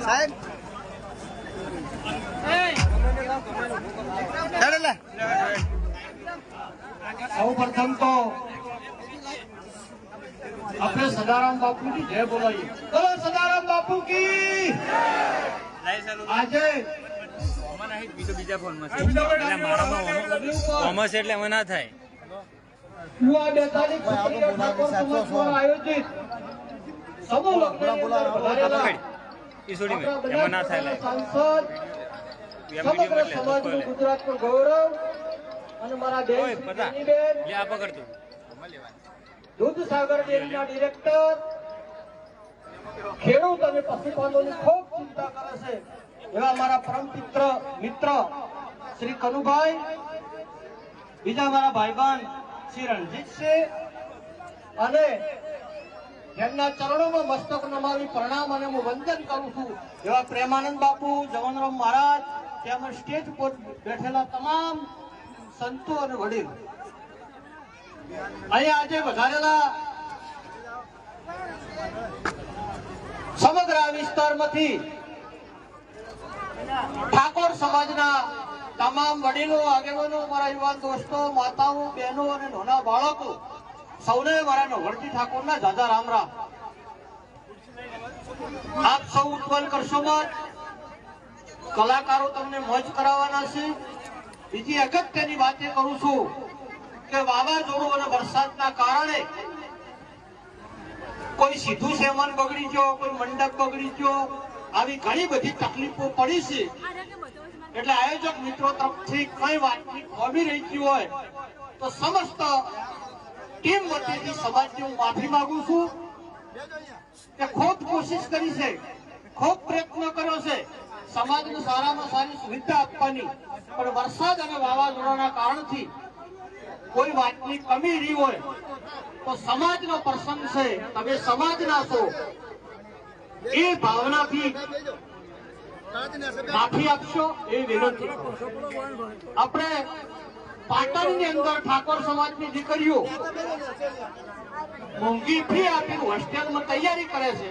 સાહેબ. સૌ પ્રથમ તો આપણે સદારામ બાપુ ની જય બોલાવીએ. બોલો સદારામ બાપુ કી. આજે બીજા ફોનમાં એટલે મારામાં કોમર્સ એટલે એમાં ના થાય. આયોજિત એમાં ના થાય સમગ્ર સમાજનું ગુજરાતનું ગૌરવ અને મારા ઓય બેન પતા. બેન લે આ પકડતું દૂધ ડેરીના ડિરેક્ટર ખેડૂત અને પશુપાલનની ખૂબ ચિંતા કરે છે. એવા મારા પરમ મિત્ર મિત્ર શ્રી કનુભાઈ, બીજા મારા ભાઈબાન શ્રી રણજીત છે. અને એમના ચરણોમાં મસ્તક નમાવી પ્રણામ અને હું વંદન કરું છું. એવા પ્રેમાનંદ બાપુ, જવનરામ મહારાજ, તેમજ સ્ટેજ પર બેઠેલા તમામ સંતો અને વડીલ. અહીંયા આજે વધારેલા સમગ્ર આ વિસ્તારમાંથી ઠાકોર સમાજના તમામ વડીલો, આગેવાનો મારા યુવાન દોસ્તો, માતાઓ, બહેનો અને નાના બાળકો, સૌને મારા નવરજી ઠાકોરના દાદા રામ રામ. આપ સૌ ઉત્પન્ન કરશો મત. કલાકારો તમને મોજ કરાવવાના છે. બીજી અગત્યની વાત એ કરું છું કે વાવાઝોડું અને વરસાદના કારણે કોઈ સીધું સેવન બગડી ગયો કોઈ મંડપ બગડી ગયો આવી ઘણી બધી તકલીફો પડી છે. એટલે આયોજક મિત્રો તરફથી કઈ વાતની ખોબી રહી ગઈ હોય, તો સમસ્ત ટીમ વતીથી સમાજની હું માફી માંગુ છું કે ખૂબ કોશિશ કરી છે, ખૂબ પ્રયત્ન કર્યો છે. સમાજને સારામાં સારી સુવિધા આપવાની, પણ વરસાદ અને વાવાઝોડાના કારણથી કોઈ વાતની કમી રહી હોય, તો સમાજનો પ્રસંગ છે, તમે સમાજના છો. એ ભાવનાથી માફી આપશો? એ વિનંતી. આપણે પાટણની અંદર ઠાકોર સમાજની દીકરીઓ મોંઘી ફી આપી હોસ્ટેલમાં તૈયારી કરે છે.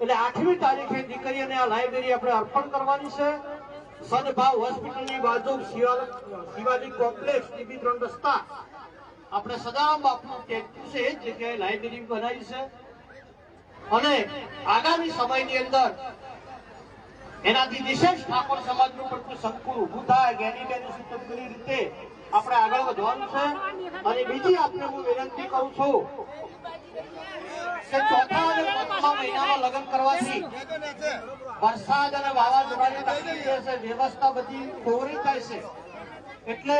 એટલે આઠમી તારીખે દીકરીને આ લાઇબ્રેરી આપણે અર્પણ કરવાની છે. સદભાવ હોસ્પિટલની બાજુ શિવાજી કોમ્પ્લેક્સ ટીબી ત્રણ રસ્તા. આપણે સદારામ બાપનું ટેટુ છે, એ જગ્યાએ લાઇબ્રેરી બનાવી છે. અને આગામી સમયની અંદર એનાથી વિશેષ ઠાકોર સમાજનું પડતું સંકુલ ઉભું થાય જ્ઞાનીબેન રીતે આપણે આગળ વધવાનું છે. અને બીજી આપને હું વિનંતી કરું છું કે ચોથા અને પાંચમા મહિનામાં લગ્ન કરવાથી વરસાદ અને વાવાઝોડાની તકલીફ રહેશે વ્યવસ્થા બધી કોરી થાય એટલે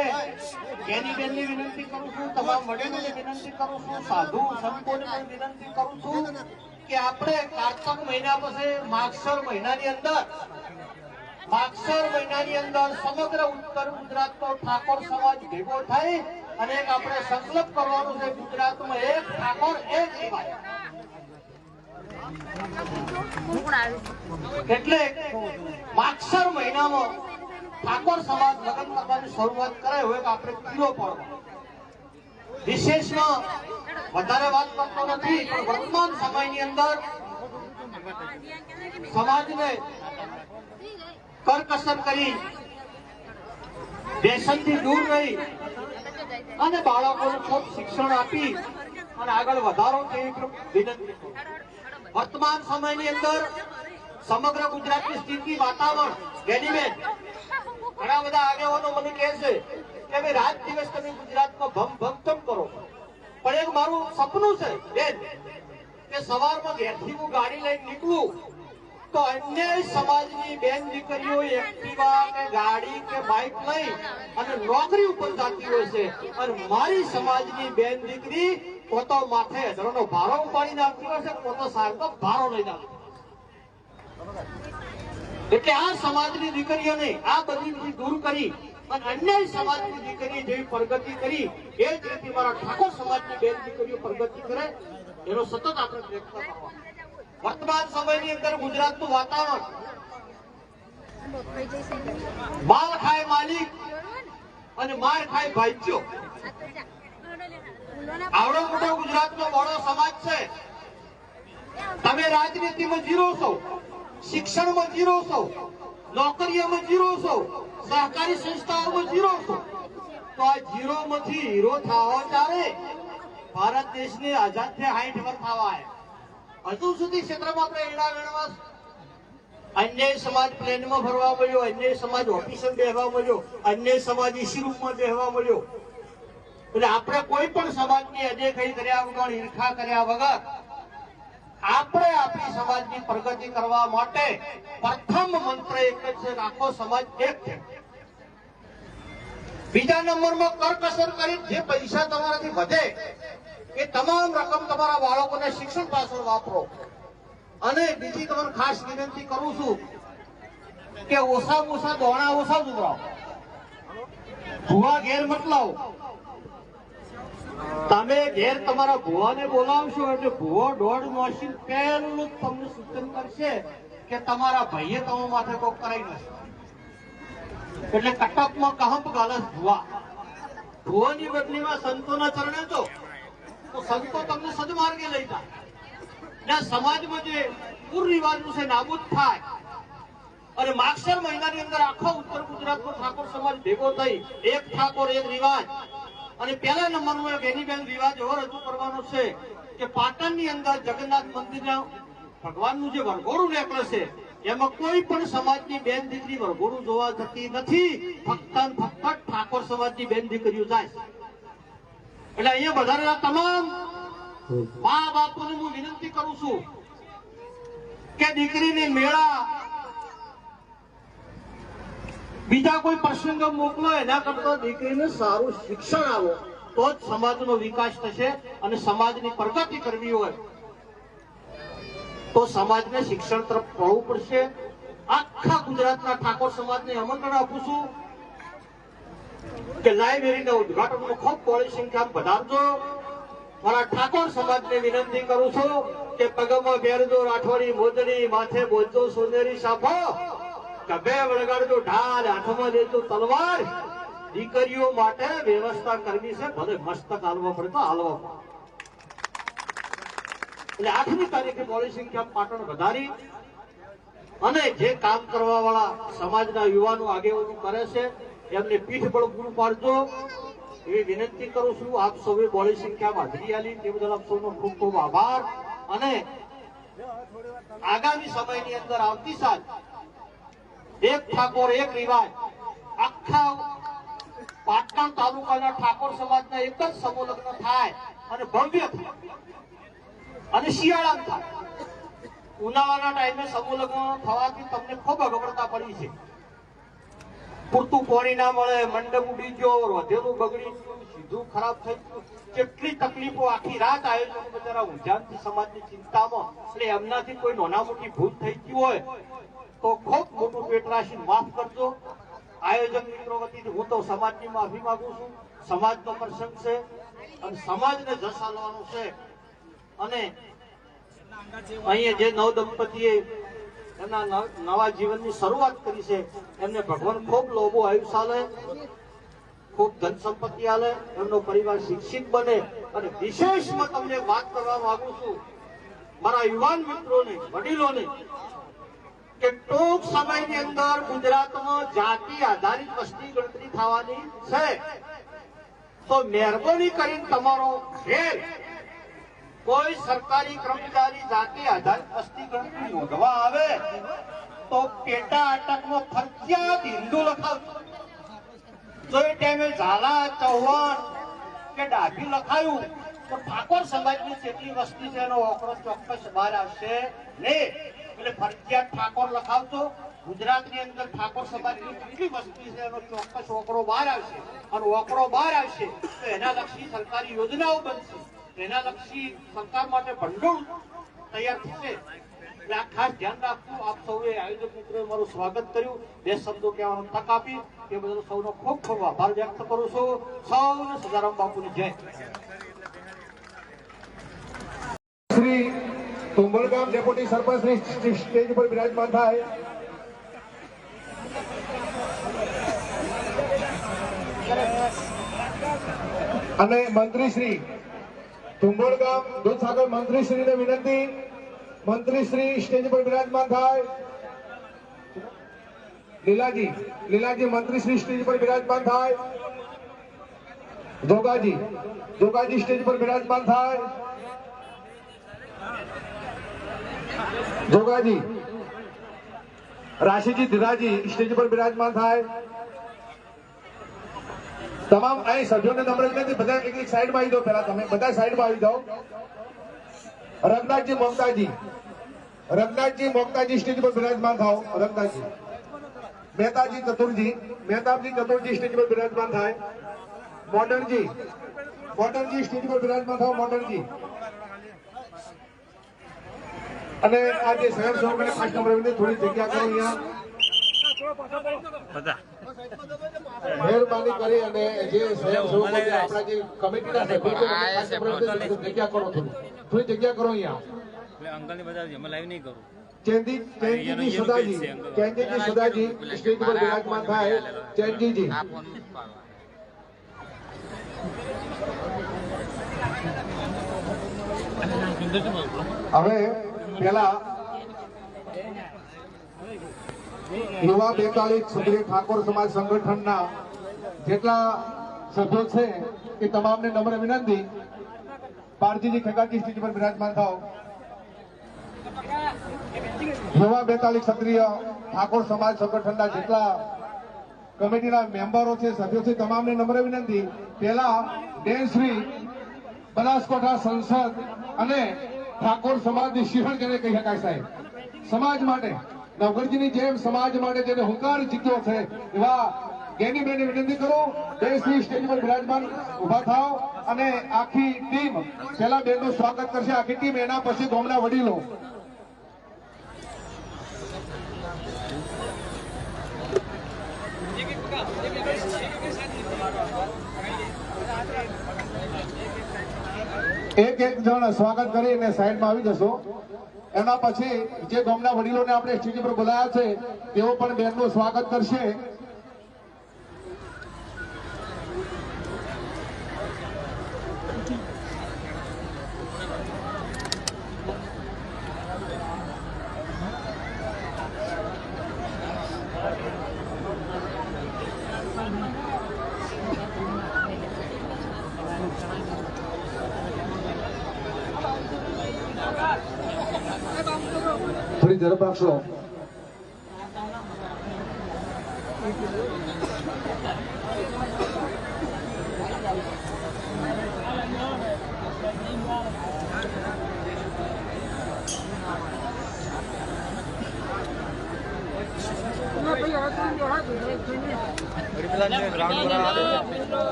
બેનની વિનંતી કરું છું, તમામ વડીલોને વિનંતી કરું છું, સાધુ સંતોને પણ વિનંતી કરું છું કે આપણે કારતક મહિના પછી માગસર મહિનાની અંદર માગસર મહિનાની અંદર સમગ્ર ઉત્તર ગુજરાતનો ઠાકોર સમાજ ભેગો થઈ અને એક આપણે સંકલ્પ કરવાનું છે, ગુજરાતમાં એક ઠાકોર, એક એટલે માગસર મહિનામાં ઠાકોર સમાજ લગ્ન કરવાની શરૂઆત કરે હોય કે આપણે કિલો પડવો. વિશેષમાં વધારે વાત કરતો નથી, પણ વર્તમાન સમયની અંદર સમાજને કરકસર કરી વ્યસનથી દૂર રહી અને બાળકોને ખૂબ શિક્ષણ આપી અને આગળ વધારો તેવી વિનંતી. વર્તમાન સમયની અંદર સમગ્ર ગુજરાતની સ્થિતિ, વાતાવરણ ગેનીબેન ઘણા બધા આગેવાનો મને કહે છે કે ભાઈ રાત દિવસ તમે ગુજરાતમાં ભમ ભમ તમ કરો પણ એક મારું સપનું છે બેન, કે સવારમાં ઘેરથી હું ગાડી લઈને નીકળું તો અન્ય સમાજની બેન દીકરીઓ એક્ટિવા કે ગાડી કે બાઇક લઈ અને નોકરી ઉપર જતી હોય છે. અને મારી સમાજની બેન દીકરી પોતો માથે હજારોનો ભારો ઉપાડી નાખતી હોય છે પોતો સાહેબ ભારો લઈ આવતી એટલે આ સમાજની દીકરીઓને આ બધી દૂર કરી અને અન્ય સમાજની દીકરી જેવી પ્રગતિ કરી. એ જ રીતે મારા ઠાકોર સમાજની બેન દીકરીઓ પ્રગતિ કરે. એનો સતત આપણે પ્રયત્ન કરવાનો વર્તમાન સમયની અંદર ગુજરાતનું વાતાવરણ. માલ ખાય માલિક અને માર ખાય ભાઈચ્યો આવડો મોટો ગુજરાતનો મોડો સમાજ છે. તમે રાજનીતિમાં જીરો છો શિક્ષણમાં જીરો છો નોકરીઓમાં જીરો છો સહકારી સંસ્થાઓમાં જીરો છો. તો આ જીરો માંથી હીરો થવા ત્યારે ભારત દેશને આઝાદ થયા હાઈઠ વર્ષ થવા આવ્યા. હજુ સુધી ક્ષેત્રમાં આપણે એડા વેણવા અન્ય સમાજ પ્લેનમાં ફરવા મળ્યો, અન્ય સમાજ ઓફિસર બેહવા મળ્યો, અન્ય સમાજ ઈસી રૂમમાં બેહવા મળ્યો. એટલે આપણે કોઈ પણ સમાજની અદેખાઈ કર્યા વગર ઈર્ખા કર્યા વગર, આપણે આપણી સમાજની પ્રગતિ કરવા માટે પ્રથમ મંત્ર એક જ છે આખો સમાજ એક છે. બીજા નંબરમાં કરકસર કરી, જે પૈસા તમારાથી વધે એ તમામ રકમ તમારા બાળકોને શિક્ષણ પાછળ વાપરો. અને બીજી તમને ખાસ વિનંતી કરું છું કે ઓછા ઓછા દોણા ઓછા જ ઉભરાવો ભૂવા ઘેર મત તમે ઘેર તમારા ભુવાને બોલાવશો એટલે ભુવો દોઢ મશીન પહેલું તમને સૂચન કરશે કે તમારા ભાઈએ તમે માથે કોક કરાવી નથી એટલે કટકમાં કહંપ ગાલસ ભુવા. ભુવાની બદલીમાં સંતોના ચરણે જો તો સંતો તમને સદમાર્ગે લઈ જાય. ને, સમાજમાં જે કુરિવાજો છે, નાબૂદ થાય. અને માક્ષર મહિનાની અંદર આખો ઉત્તર ગુજરાતનો ઠાકોર સમાજ ભેગો થઈ, એક ઠાકોર, એક રિવાજ. અને પહેલા નંબરનો એક એની રિવાજ એવો રજૂ કરવાનો છે કે પાટણની અંદર જગન્નાથ મંદિરના ભગવાનનું જે વરઘોડું નીકળે છે, એમાં કોઈ પણ સમાજની બેન દીકરી વરઘોડું જોવા જતી નથી. ફક્ત ફક્ત ઠાકોર સમાજની બેન દીકરીઓ જાય. એટલે અહીંયા વધારેલા તમામ મા બાપોને હું વિનંતી કરું છું કે દીકરીને મેળા બીજા કોઈ પ્રસંગ મોકલો એના કરતા દીકરીને સારું શિક્ષણ આવો તો જ સમાજનો વિકાસ થશે અને સમાજની પ્રગતિ કરવી હોય. તો સમાજને શિક્ષણ તરફ વળવું પડશે. આખા ગુજરાતના ઠાકોર સમાજને આમંત્રણ આપું છું. કે લાઇબ્રેરીના ઉદઘાટનમાં ખૂબ બહોળી સંખ્યામાં પધારજો. મારા ઠાકોર સમાજને વિનંતી કરું છું કે પગમાં બેરજો, રાઠોડી મોદડી માથે બોલજો સોનેરી સાફો. કબે વળગાડજો, ઢાલ હાથમાં લેજો, તલવાર. દીકરીઓ માટે વ્યવસ્થા કરવી છે. ભલે મસ્તક હાલવા પડે તો હાલવો એટલે આઠમી તારીખે બહોળી સંખ્યામાં પાટણ વધારી. અને જે કામ કરવા વાળા સમાજના યુવાનો આગેવાનો કરે છે એમને પીઠ બળ પૂરું પાડજો. એવી વિનંતી કરું છું આપ સૌએ બોડી સંખ્યામાં હાજરી આલી તે બદલ આપ સૌનો ખૂબ ખૂબ આભાર. અને આગામી સમયની અંદર આવતી સાલ એક ઠાકોર, એક રિવાજ. આખા પાટણ તાલુકાના ઠાકોર સમાજના એક જ સમૂહ થાય અને ભવ્ય અને શિયાળામાં થાય. ઉનાળાના ટાઈમે સમૂહ થવાથી તમને ખૂબ અગવડતા પડી છે. પૂરતું પાણી ના મળે, મંડપ ઉડી ગયો, વધેલું બગડી ગયું, સીધું ખરાબ થઈ ગયું. કેટલી તકલીફો આખી રાત આયોજકો બિચારા ઊંઝાણથી સમાજની ચિંતામાં. એટલે એમનાથી કોઈ નાના મોટી ભૂલ થઈ ગઈ હોય, તો ખૂબ મોટું પેટ રાખીને માફ કરજો. આયોજક મિત્રો વતી હું તો સમાજની માફી માંગુ છું. સમાજનો પ્રસંગ છે અને સમાજને જસાલવાનો છે. અને અહીંયા જે નવ દંપતીએ એમના નવા જીવનની શરૂઆત કરી છે. એમને ભગવાન ખૂબ લોભો આયુષ આલે ખૂબ ધન સંપત્તિ આલે, એમનો પરિવાર શિક્ષિત બને. અને વિશેષમાં તમને વાત કરવા માંગુ છું, મારા યુવાન મિત્રોને, વડીલોને, કે ટૂંક સમયની અંદર ગુજરાતમાં જાતિ આધારિત વસ્તી ગણતરી થવાની છે. તો મહેરબાની કરીને તમારો ખેલ કોઈ સરકારી કર્મચારી જાતિ વસ્તી ગણતરી નોંધવા આવે, તો પેટા આટકમાં ફરજિયાત હિન્દુ લખાવતો જો એ ટાઈમે ઝાલા, ચૌહાણ કે ડાભી લખાયું, તો ઠાકોર સમાજની જેટલી વસ્તી છે એનો આંકડો ચોક્કસ બહાર આવશે નહીં. એટલે ફરજિયાત ઠાકોર લખાવતો ગુજરાતની અંદર ઠાકોર સમાજની કેટલી વસ્તી છે એનો ચોક્કસ ઓકડો બહાર આવશે. અને ઓકડો બહાર આવશે, તો એના લક્ષી સરકારી યોજનાઓ બનશે. એના લક્ષી સરકાર માટે ભંડોળ તૈયાર થશે. આ ખાસ ધ્યાન રાખવું આપ સૌએ આયોજક મિત્રોએ મારું સ્વાગત કર્યું. બે શબ્દો કહેવાનો તક આપી. એ બદલ સૌનો ખૂબ ખૂબ આભાર વ્યક્ત કરું છું. સૌને સદારામ બાપુની જય. શ્રી તુંબલગામ ડેપ્યુટી સરપંચ શ્રી સ્ટેજ પર બિરાજમાન થાય. અને મંત્રી શ્રી તુંબલગામ દૂધસાગર મંત્રી શ્રીને વિનંતી. મંત્રી શ્રી સ્ટેજ પર બિરાજમાન થાય. લીલાજી લીલાજી મંત્રીશ્રી સ્ટેજ પર બિરાજમાન થાય. જોગાજી જોગાજી સ્ટેજ પર બિરાજમાન થાય. જોગાજી રાશિજી, ધીરાજી સ્ટેજ પર બિરાજમાન થાય. તમામ અહીં સભ્યોને નમ્ર વિનંતી બધા એક એક સાઈડમાં આવી દો પેલા તમે. બધા સાઈડમાં આવી જાઓ. રંગનાથજી મમતાજી રંગનાથજી મમતાજી સ્ટેજ પર બિરાજમાન થાઓ. રંગનાથજી. મહેતાજી, ચતુરજી. મહેતાબજી ચતુરજી સ્ટેજ પર બિરાજમાન થાય. મોડર્નજી મોડર્નજી સ્ટેજ પર બિરાજમાન થાઓ. મોડર્નજી અને આ જે સ્વયંસેવકોને ખાસ નંબર થોડી જગ્યા કરો અહીંયા. બધા. મહેરબાની કરી અને જે સ્વયંસેવકો આપણા જે કમિટીના સભ્યો જગ્યા કરો થોડી? થોડી જગ્યા કરો અહીંયા? એટલે અંકલને બતાવજો અમે લાઈવ નહીં કરું. ચેન્જી ચેન્જીજી સુદાજી ચેન્જીજી સુદાજી સ્ટેજ પર બિરાજમાન થાય. ચેન્જીજી. હવે પેલા યુવા બેતાલીસ ક્ષત્રિય ઠાકોર સમાજ સંગઠનના જેટલા સભ્યો છે, એ તમામને નમ્ર વિનંતી. પારજીજી ખેગાજી સ્ટેજ પર બિરાજમાન થાવ યુવા બેતાલીસ ક્ષત્રિય ઠાકોર સમાજ સંગઠનના જેટલા કમિટીના મેમ્બરો છે, સભ્યો છે, તમામને નમ્ર વિનંતી. પહેલા બેન શ્રી બનાસકાંઠા સંસદ અને ઠાકોર સમાજની શિહણ જેને કહી શકાય સાહેબ. સમાજ માટે નવગઢજીની જેમ સમાજ માટે જેને હુંકાર જીત્યો છે, એવા ગેની બેને વિનંતી કરો દેશની સ્ટેજ પર બિરાજમાન ઊભા થાવ અને આખી ટીમ પહેલા બેનનું સ્વાગત કરશે, આખી ટીમ એના પછી ગોમના વડીલો. એક એક જણ સ્વાગત કરીને સાઈડમાં આવી જશો. એના પછી જે ગામના વડીલોને આપણે સ્ટેજ પર બોલાયા છે, તેઓ પણ બેનનું સ્વાગત કરશે. થોડી ઝડપ રાખશો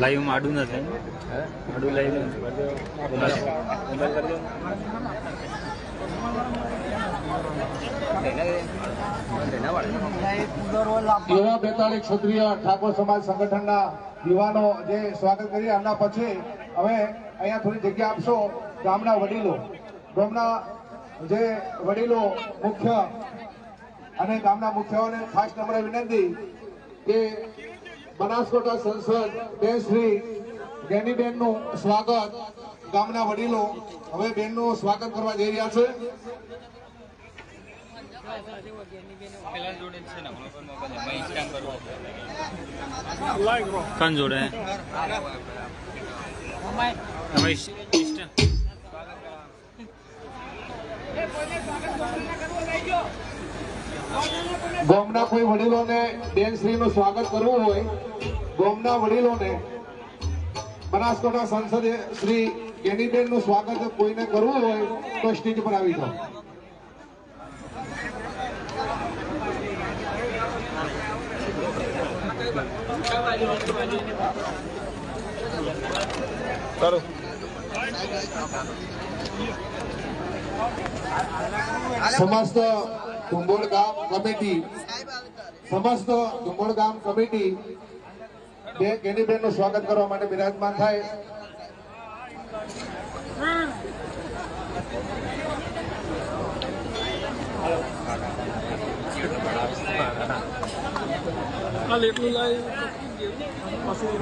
લાઈવમાં આડું નથી. આડું લાઈવ બેતાલીસ ક્ષત્રિય ઠાકોર સમાજ સંગઠનના યુવાનો જે સ્વાગત કરી એમના પછી હવે અહીંયા થોડી જગ્યા આપશો ગામના વડીલો. ગામના જે વડીલો મુખ્ય અને ગામના મુખ્યોને ખાસ નમ્ર વિનંતી કે બનાસકોટા સંસદ બેન શ્રી ગેનીબેનનું સ્વાગત ગામના વડીલો હવે બેનનું સ્વાગત કરવા જઈ રહ્યા છે. કન જોડે. ગામના કોઈ વડીલોને બેનશ્રીનું સ્વાગત કરવું હોય ગામના વડીલોને બનાસકાંઠા સંસદે શ્રી ગેનીબેનનું સ્વાગત કોઈને કરવું હોય તો સ્ટેજ પર આવી જાઓ. સમસ્ત કુંભોળ ગામ કમિટી સમસ્ત કુંભોળ ગામ કમિટી બે કેનીબેનનું સ્વાગત કરવા માટે બિરાજમાન થાય. હાલ એટલું લાય પાછું